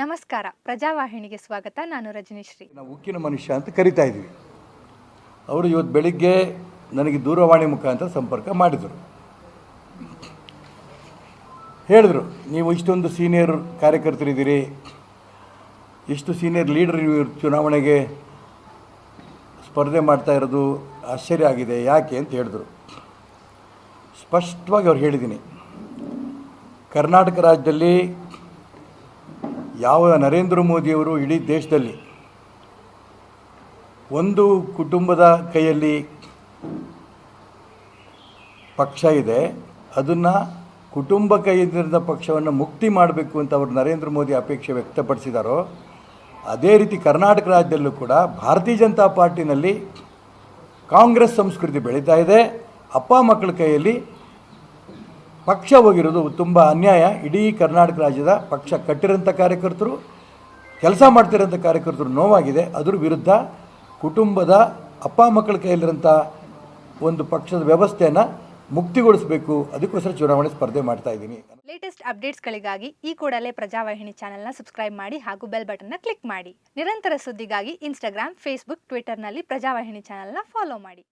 ನಮಸ್ಕಾರ. ಪ್ರಜಾವಾಹಿನಿಗೆ ಸ್ವಾಗತ. ನಾನು ರಜನೀಶ್ರೀ. ನಾವು ಉಕ್ಕಿನ ಮನುಷ್ಯ ಅಂತ ಕರಿತಾ ಇದ್ವಿ ಅವರು ಇವತ್ತು ಬೆಳಿಗ್ಗೆ ನನಗೆ ದೂರವಾಣಿ ಮುಖಾಂತರ ಸಂಪರ್ಕ ಮಾಡಿದರು. ಹೇಳಿದ್ರು, ನೀವು ಇಷ್ಟೊಂದು ಸೀನಿಯರ್ ಕಾರ್ಯಕರ್ತರಿದ್ದೀರಿ. ಇಷ್ಟು ಸೀನಿಯರ್ ಲೀಡರ್ ನೀವು ಚುನಾವಣೆಗೆ ಸ್ಪರ್ಧೆ ಮಾಡ್ತಾ ಇರೋದು ಆಶ್ಚರ್ಯ ಆಗಿದೆ. ಯಾಕೆ? ಅಂತ ಹೇಳಿದ್ರು. ಸ್ಪಷ್ಟವಾಗಿ ಅವ್ರು ಹೇಳಿದ್ದೀನಿ. ಕರ್ನಾಟಕ ರಾಜ್ಯದಲ್ಲಿ ಯಾವ ನರೇಂದ್ರ ಮೋದಿಯವರು ಇಡೀ ದೇಶದಲ್ಲಿ ಒಂದು ಕುಟುಂಬದ ಕೈಯಲ್ಲಿ ಪಕ್ಷ ಇದೆ, ಅದನ್ನು ಕುಟುಂಬ ಕೈಯಿಂದ ಪಕ್ಷವನ್ನು ಮುಕ್ತಿ ಮಾಡಬೇಕು ಅಂತ ಅವರು ನರೇಂದ್ರ ಮೋದಿ ಅಪೇಕ್ಷೆ ವ್ಯಕ್ತಪಡಿಸಿದಾರೋ, ಅದೇ ರೀತಿ ಕರ್ನಾಟಕ ರಾಜ್ಯದಲ್ಲೂ ಕೂಡ ಭಾರತೀಯ ಜನತಾ ಪಾರ್ಟಿನಲ್ಲಿ ಕಾಂಗ್ರೆಸ್ ಸಂಸ್ಕೃತಿ ಬೆಳೀತಾ ಇದೆ, ಅಪ್ಪ ಮಕ್ಕಳ ಕೈಯಲ್ಲಿ ಪಕ್ಷ ಹೋಗಿರೋದು ತುಂಬ ಅನ್ಯಾಯ. ಇಡೀ ಕರ್ನಾಟಕ ರಾಜ್ಯದ ಪಕ್ಷ ಕಟ್ಟಿರೋಂಥ ಕಾರ್ಯಕರ್ತರು, ಕೆಲಸ ಮಾಡ್ತಿರೋಂಥ ಕಾರ್ಯಕರ್ತರು ನೋವಾಗಿದೆ. ಅದ್ರ ವಿರುದ್ಧ ಕುಟುಂಬದ ಅಪ್ಪ ಮಕ್ಕಳ ಕೈಯಲ್ಲಿರೋಂಥ ಒಂದು ಪಕ್ಷದ ವ್ಯವಸ್ಥೆಯನ್ನು ಮುಕ್ತಿಗೊಳಿಸಬೇಕು. ಅದಕ್ಕೋಸ್ಕರ ಚುನಾವಣೆ ಸ್ಪರ್ಧೆ ಮಾಡ್ತಾ ಇದ್ದೀನಿ. ಲೇಟೆಸ್ಟ್ ಅಪ್ಡೇಟ್ಸ್ಗಳಿಗಾಗಿ ಈ ಕೂಡಲೇ ಪ್ರಜಾವಾಹಿನಿ ಚಾನೆಲ್ನ ಸಬ್ಸ್ಕ್ರೈಬ್ ಮಾಡಿ ಹಾಗೂ ಬೆಲ್ ಬಟನ್ನ ಕ್ಲಿಕ್ ಮಾಡಿ. ನಿರಂತರ ಸುದ್ದಿಗಾಗಿ ಇನ್ಸ್ಟಾಗ್ರಾಮ್ ಫೇಸ್ಬುಕ್ ಟ್ವಿಟರ್ನಲ್ಲಿ ಪ್ರಜಾವಾಹಿನಿ ಚಾನೆಲ್ನ ಫಾಲೋ ಮಾಡಿ.